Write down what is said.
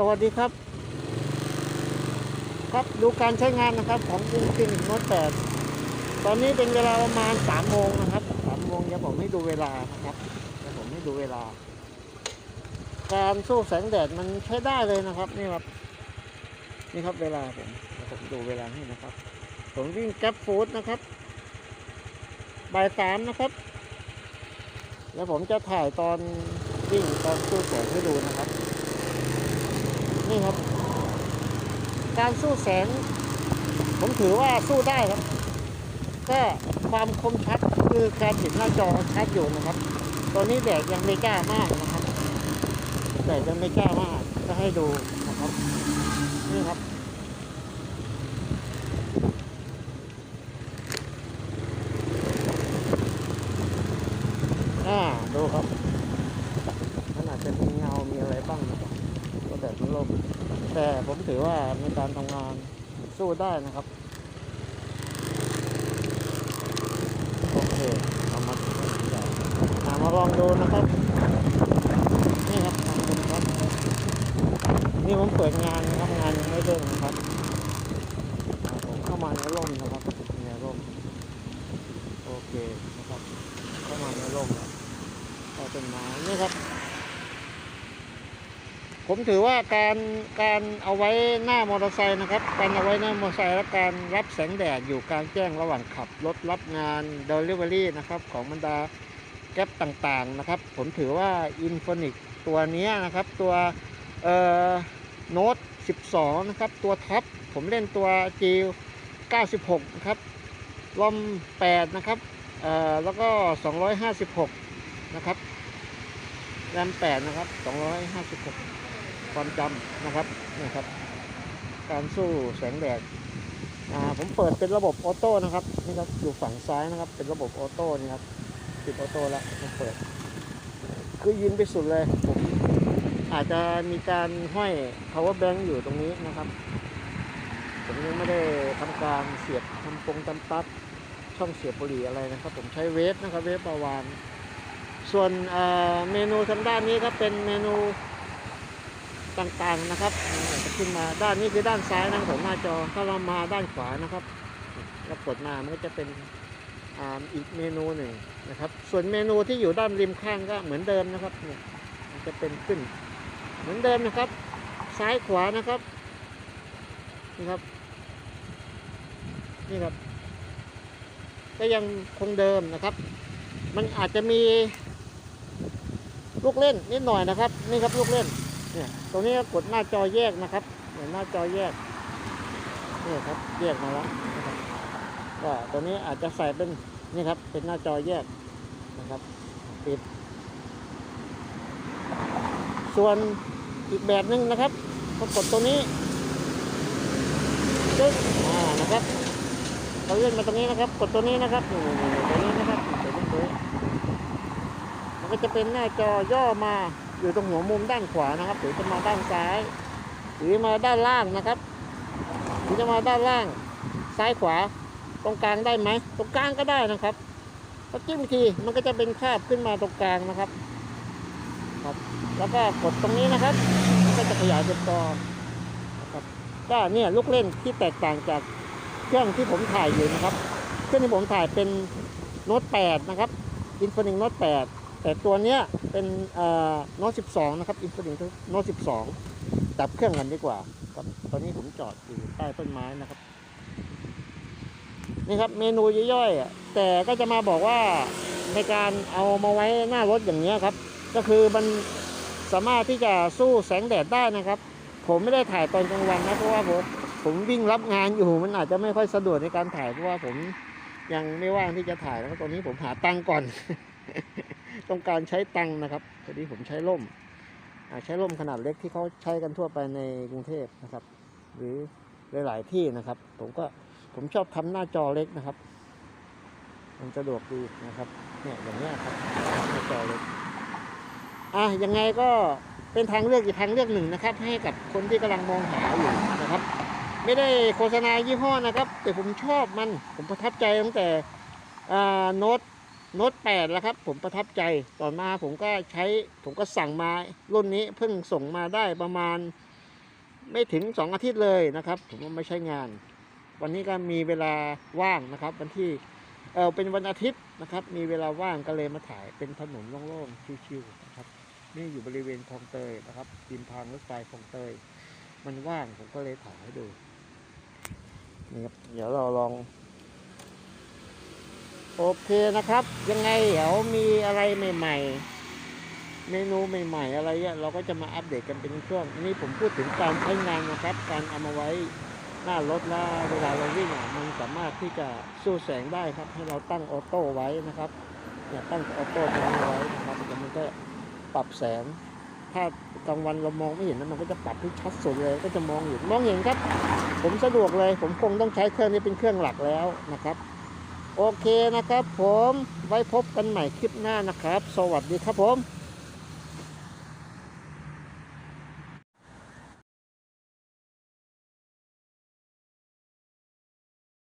สวัสดีครับ ครับดูการใช้งานนะครับของกรุงฟินิกโน้ตแปดตอนนี้เป็นเวลาประมาณสามโมงนะครับสามโมงเดี๋ยวผมให้ดูเวลานะครับเดี๋ยวผมให้ดูเวลา การสู้แสงแดดมันใช้ได้เลยนะครับนี่ครับ นี่ครับเวลาผมผมดูเวลาให้นะครับ ผมวิ่งแก๊ปฟู้ดนะครับบ่ายสามนะครับ แล้วผมจะถ่ายตอนวิ่งตอนสู้แสงให้ดูนะครับ นี่ครับ การสู้แสง ผมถือว่าสู้ได้ครับ ก็ความคมชัดคือการเห็นหน้าจอชัดอยู่นะครับ ตอนนี้แดดยังไม่กล้ามากนะครับแดดยังไม่กล้ามากก็ให้ดูนะครับนี่ครับ อ่าดูครับมันอาจจะมีเงา มีอะไรบ้างนะครับก็ แดดมันลมแต่ผมถือว่าในการทำงานสู้ได้นะครับโอเคเอามาเอามาลองดูนะครับ นี่ครับลองดูนะครับ นี่ผมเปิดงานนะครับงานยังไม่เริ่มนะครับ ผมเข้ามาในร่มนะครับในร่มโอเคนะครับ เข้ามาในร่มแล้วก็เป็นไม้นี่ครับ ผมถือว่าการการเอาไว้หน้ามอเตอร์ไซค์นะครับ การเอาไว้หน้ามอเตอร์ไซค์และการรับแสงแดดอยู่กลางแจ้งระหว่างขับรถรับงาน Delivery นะครับของบรรดาแก๊ปต่างๆนะครับ ผมถือว่า i n f o n i c ตัวนี้นะครับตัวเอ่อโน้ต12 นะครับ ตัวท็อปผมเล่นตัว G 96 นะครับลม8 นะครับเอ่อแล้วก็ 256 นะครับแรม8 นะครับ 256 ความจำนะครับนี่ครับ การสู้แสงแดดอ่าผมเปิดเป็นระบบออโต้นะครับนี่ครับอยู่ฝั่งซ้ายนะครับ เป็นระบบออโต้นี่ครับปิดออโต้แล้วผมเปิด คือยินไปสุดเลยผมอาจจะมีการห้อย power bank อยู่ตรงนี้นะครับ ผมยังไม่ได้ทำการเสียบทำปงตำตัดช่องเสียบบุหรี่อะไรนะครับ ผมใช้เวฟนะครับเวฟประวานส่วนเอ่อเมนูทางด้านนี้ครับเป็นเมนู ต่างๆนะครับจะขึ้นมาด้านนี้คือด้านซ้ายนะของหน้าจอถ้าเรามาด้านขวานะครับเรากดมามันก็จะเป็นอีกเมนูหนึ่งนะครับ ส่วนเมนูที่อยู่ด้านริมข้างก็เหมือนเดิมนะครับเนี่ยมันจะเป็นขึ้น เหมือนเดิมนะครับ ซ้ายขวานะครับนี่ครับนี่ครับ ก็ยังคงเดิมนะครับ มันอาจจะมีลูกเล่นนิดหน่อยนะครับ นี่ครับลูกเล่น เนี่ยตรงนี้ก็กดหน้าจอแยกนะครับเนี่ยหน้าจอแยกนี่ครับแยกมาแล้วก็ตัวนี้อาจจะใส่เป็นนี่ครับ เป็นหน้าจอแยกนะครับปิด ส่วนอีกแบบหนึ่งนะครับก็กดตรงนี้จึ๊กอ่านะครับเราเลื่อนมาตรงนี้นะครับ กดตัวนี้นะครับตัวนี้นะครับตัวนี้ตัวนี้มันก็จะเป็นหน้าจอย่อมา อยู่ตรงหัวมุมด้านขวานะครับหรือจะมาด้านซ้าย หรือมาด้านล่างนะครับหรือจะมาด้านล่างซ้ายขวา ตรงกลางได้ไหมตรงกลางก็ได้นะครับพอจิ้มทีมันก็จะเป็นคาบขึ้นมาตรงกลางนะครับครับ แล้วก็กดตรงนี้นะครับมันก็จะขยายเป็นตอนนะครับก็เนี่ยลูกเล่นที่แตกต่างจากเครื่องที่ผมถ่ายอยู่นะครับ เครื่องที่ผมถ่ายเป็นโน้ต8นะครับอินฟินิ e โน้ต8 แต่ตัวเนี้ยเป็นเอ่อโน้ต12นะครับอินฟินิ e โน้ต12ดับเครื่องกันดีกว่าครับตอนนี้ผมจอดอยู่ใต้ต้นไม้นะครับ นี่ครับเมนูย่อยๆอะแต่ก็จะมาบอกว่าในการเอามาไว้หน้ารถอย่างเนี้ยครับ ก็คือมันสามารถที่จะสู้แสงแดดได้นะครับ ผมไม่ได้ถ่ายตอนกลางวันนะเพราะว่าผมผมวิ่งรับงานอยู่มันอาจจะไม่ค่อยสะดวกในการถ่ายเพราะว่าผมยังไม่ว่างที่จะถ่ายแล้วตอนนี้ผมหาตังค์ก่อน ต้องการใช้ตังค์นะครับตอนนี้ผมใช้ร่มใช้ร่มขนาดเล็กที่เขาใช้กันทั่วไปในกรุงเทพนะครับ หรือหลายๆที่นะครับ ผมก็ผมชอบทำหน้าจอเล็กนะครับ มันสะดวกดีนะครับเนี่ยอย่างเนี้ยครับหน้าจอเล็กอะยังไงก็เป็นทางเลือกอีกทางเลือกหนึ่งนะครับ ให้กับคนที่กำลังมองหาอยู่นะครับ ไม่ได้โฆษณายี่ห้อนะครับ แต่ผมชอบมันผมประทับใจตั้งแต่โน้ต โน้ตแปดแล้วครับ ผมประทับใจต่อมาผมก็ใช้ผมก็สั่งมารุ่นนี้เพิ่งส่งมาได้ประมาณ ไม่ถึงสองอาทิตย์เลยนะครับ ผมไม่ใช่งาน วันนี้ก็มีเวลาว่างนะครับ วันที่เออเป็นวันอาทิตย์นะครับ มีเวลาว่างก็เลยมาถ่ายเป็นถนนโล่งๆชิวๆนะครับนี่อยู่บริเวณคลองเตยนะครับริมทางรถไฟคลองเตย มันว่างผมก็เลยถ่ายให้ดูนี่ครับเดี๋ยวเราลอง โอเคนะครับ ยังไงเดี๋ยวมีอะไรใหม่ ๆ เมนูใหม่ ๆ อะไรเนี่ยเราก็จะมาอัปเดตกันเป็นช่วงนี้ผมพูดถึงการใช้งานนะครับ การเอามาไว้หน้ารถแล้วเวลาเราวิ่งมันสามารถที่จะสู้แสงได้ครับ ให้เราตั้งออโต้ไว้นะครับเนี่ยตั้งออโต้ตรงไว้นะครับแล้วมันก็ปรับแสง ถ้ากลางวันเรามองไม่เห็นนะมันก็จะปรับให้ชัดสุดเลย ก็จะมองเห็นมองเห็นครับ ผมสะดวกเลย ผมคงต้องใช้เครื่องนี้เป็นเครื่องหลักแล้วนะครับ โอเคนะครับผมไว้พบกันใหม่คลิปหน้านะครับ สวัสดีครับผม